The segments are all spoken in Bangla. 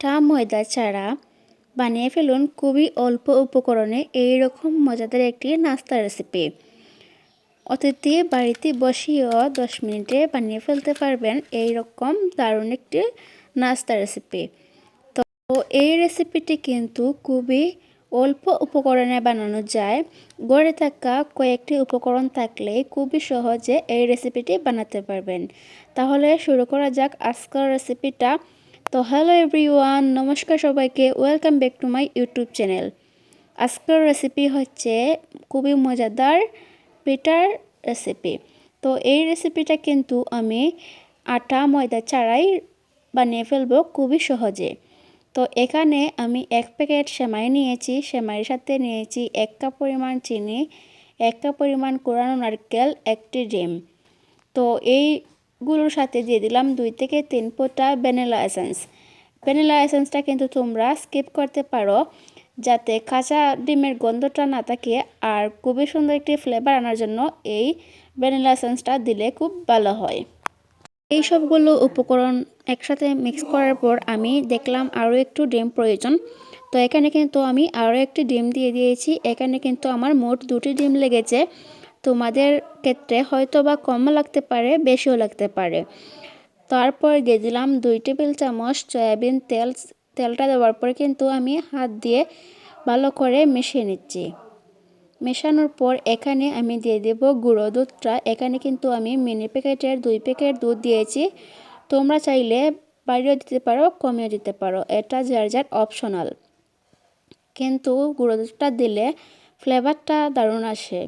আটা ময়দা ছাড়া বানিয়ে ফেলুন খুবই অল্প উপকরণে। এই রকম মজাদার একটি নাস্তা রেসিপি অতিথি বাড়িতে বসিয়েও দশ মিনিটে বানিয়ে ফেলতে পারবেন এই রকম দারুণ একটি নাস্তা রেসিপি তো এই রেসিপিটি কিন্তু খুবই অল্প উপকরণে বানানো যায়। গড়ে থাকা কয়েকটি উপকরণ থাকলে খুবই সহজে এই রেসিপিটি বানাতে পারবেন। তাহলে শুরু করা যাক আজকের রেসিপিটা তো হ্যালো এভরিওয়ান, নমস্কার সবাইকে। Welcome back to my YouTube channel. আজকের রেসিপি হচ্ছে খুবই মজাদার পিটার রেসিপি তো এই রেসিপিটা কিন্তু আমি আটা, ময়দা ছাড়াই বানিয়ে ফেলব খুবই সহজে। তো এখানে আমি এক প্যাকেট সেমাই নিয়েছি। সেমাইয়ের সাথে নিয়েছি এক কাপ পরিমাণ চিনি, এক কাপ পরিমাণ কোরানো নারকেল, একটি ডিম। তো এইগুলোর সাথে দিয়ে দিলাম দুই থেকে তিন ফোঁটা ভ্যানিলা এসেন্স। ভ্যানিলা এসেন্সটা কিন্তু তোমরা স্কিপ করতে পারো, যাতে কাঁচা ডিমের গন্ধটা না থাকে আর খুবই সুন্দর একটি ফ্লেভার আনার জন্য এই ভ্যানিলা এসেন্সটা দিলে খুব ভালো হয়। এই সবগুলো উপকরণ একসাথে মিক্স করার পর আমি দেখলাম আরও একটু ডিম প্রয়োজন। তো এখানে কিন্তু আমি আরও একটি ডিম দিয়ে দিয়েছি। এখানে কিন্তু আমার মোট দুটি ডিম লেগেছে। তোমাদের ক্ষেত্রে হয়তো বা কমও লাগতে পারে, বেশিও লাগতে পারে। তারপর দিলাম দুই টেবিল চামচ সয়াবিন তেল, তেলটা দেওয়ার পরে কিন্তু আমি হাত দিয়ে ভালো করে মিশিয়ে নিচ্ছি। মেশানোর পর এখানে আমি দিয়ে দেব গুঁড়ো দুধটা। এখানে কিন্তু আমি মিনি প্যাকেটের দুই প্যাকেট দুধ দিয়েছি। তোমরা চাইলে বাড়িও দিতে পারো কমিয়ে দিতে পারো। এটা যার যার অপশনাল কিন্তু গুঁড়ো দুধটা দিলে ফ্লেভারটা দারুণ আসে।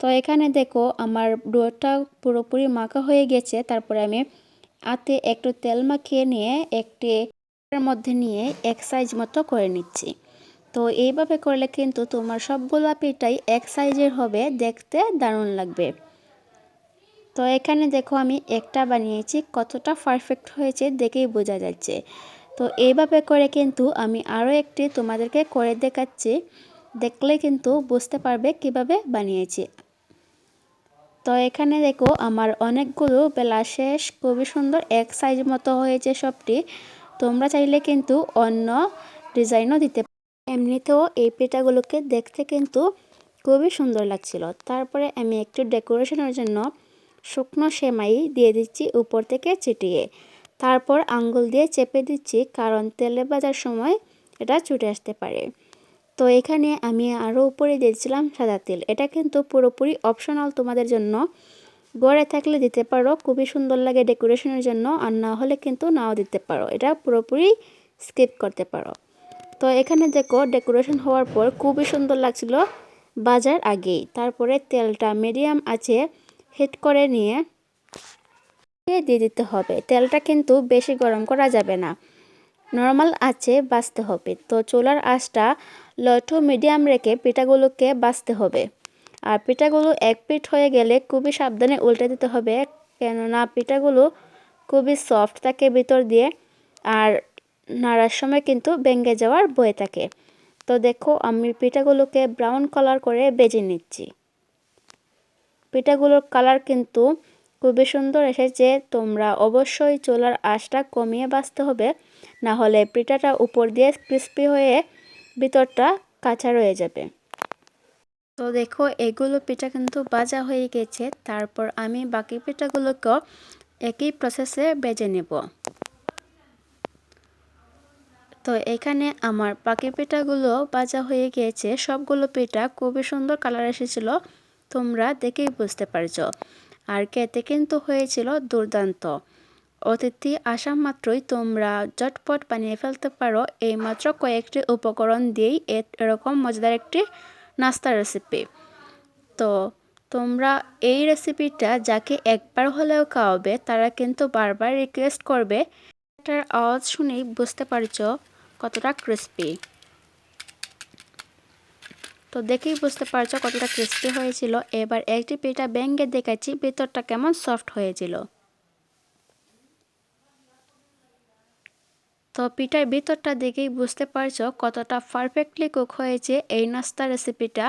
তো এখানে দেখো আমার ডোটা পুরোপুরি মাখা হয়ে গেছে। তারপরে আমি হাতে একটু তেল মাখিয়ে নিয়ে একটি মধ্যে নিয়ে এক সাইজ মতো করে নিচ্ছি। তো এইভাবে করলে কিন্তু তোমার সবগুলো পিঠাই এক সাইজের হবে, দেখতে দারুণ লাগবে। তো এখানে দেখো আমি একটা বানিয়েছি, কতটা পারফেক্ট হয়েছে দেখেই বোঝা যাচ্ছে। তো এইভাবে করে কিন্তু আমি আরও একটি তোমাদেরকে করে দেখাচ্ছি, দেখলে কিন্তু বুঝতে পারবে কীভাবে বানিয়েছি। তো এখানে দেখো আমার অনেকগুলো বেলা শেষ খুবই সুন্দর এক সাইজ মতো হয়েছে সবটি। তোমরা চাইলে কিন্তু অন্য ডিজাইনও দিতে এমনিতেও এই পিঠাগুলোকে দেখতে কিন্তু খুবই সুন্দর লাগছিল। তারপরে আমি একটু ডেকোরেশনের জন্য শুকনো সেমাই দিয়ে দিচ্ছি উপর থেকে চিটিয়ে তারপর আঙ্গুল দিয়ে চেপে দিচ্ছি কারণ তেলে বাজার সময় এটা ছুটে আসতে পারে। তো এখানে আমি আরও উপরে দিয়েছিলাম সাদা তেল। এটা কিন্তু পুরোপুরি অপশনাল তোমাদের জন্য। গড়ে থাকলে দিতে পারো, খুবই সুন্দর লাগে ডেকোরেশনের জন্য, আর না হলে কিন্তু নাও দিতে পারো। এটা পুরোপুরি স্কিপ করতে পারো। তো এখানে দেখো ডেকোরেশন হওয়ার পর খুবই সুন্দর লাগছিল বাজার আগেই। তারপরে তেলটা মিডিয়াম আছে হিট করে নিয়ে দিয়ে দিতে হবে। তেলটা কিন্তু বেশি গরম করা যাবে না। নর্মাল আছে, বাঁচতে হবে। তো চুলার আঁচটা লো মিডিয়াম রেখে পিঠাগুলোকে বাঁচতে হবে। আর পিঠাগুলো এক পিঠ হয়ে গেলে খুবই সাবধানে উল্টে দিতে হবে, কেননা পিঠাগুলো খুবই সফট থাকে ভিতর দিয়ে আর নাড়ার সময় কিন্তু ভেঙে যাওয়ার বয়ে থাকে। তো দেখো, আমি পিঠাগুলোকে ব্রাউন কালার করে বেজে নিচ্ছি। পিঠাগুলোর কালার কিন্তু খুবই সুন্দর এসেছে, তোমরা অবশ্যই চুলার আঁচটা কমিয়ে বাঁচতে হবে না হলে পিঠাটা উপর দিয়ে ক্রিস্পি হয়ে ভিতরটা কাঁচা রয়ে যাবে। তো দেখো, এগুলো পিঠা কিন্তু বাজা হয়ে গেছে। তারপর আমি বাকি পিঠাগুলোকেও একই প্রসেসে বেজে নেব। তো এখানে আমার পাখি পিঠাগুলো বাজা হয়ে গিয়েছে সবগুলো পিঠা খুবই সুন্দর কালার এসেছিল। তোমরা দেখেই বুঝতে পারছ। আর খেতে কিন্তু হয়েছিল দুর্দান্ত। অতিথি আসা মাত্রই তোমরা জটপট বানিয়ে ফেলতে পারো। এইমাত্র কয়েকটি উপকরণ দিয়েই এরকম মজাদার একটি নাস্তার রেসিপি তো, তোমরা এই রেসিপিটা যাকে একবার হলেও খাওয়াবে, তারা কিন্তু বারবার রিকোয়েস্ট করবে। এটার আওয়াজ শুনেই বুঝতে পারছ কতটা ক্রিস্পি তো দেখেই বুঝতে পারছ কতটা ক্রিস্পি হয়েছিল। এবার একটি পিঠা ব্যাঙ্গে দেখাচ্ছি, ভিতরটা কেমন সফট হয়েছিল। তো পিঠার ভিতরটা দেখেই বুঝতে পারছ কতটা পারফেক্টলি কুক হয়েছে এই নাস্তা রেসিপিটা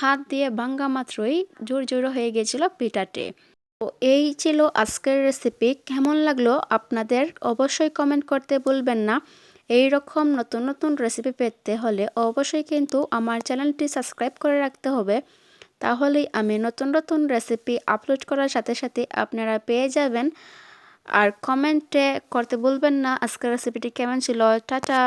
হাত দিয়ে ভাঙ্গা মাত্রই জোর জোর হয়ে গেছিল পিঠাটি। তো এই ছিল আজকের রেসিপি কেমন লাগল আপনাদের অবশ্যই কমেন্ট করতে বলবেন না। এই রকম নতুন নতুন রেসিপি পেতে হলে অবশ্যই কিন্তু আমার চ্যানেলটি সাবস্ক্রাইব করে রাখতে হবে। তাহলেই আমি নতুন নতুন রেসিপি আপলোড করার সাথে সাথে আপনারা পেয়ে যাবেন। আর কমেন্টে করতে বলবেন না। আজকের রেসিপিটি কেমন ছিল? টাটা!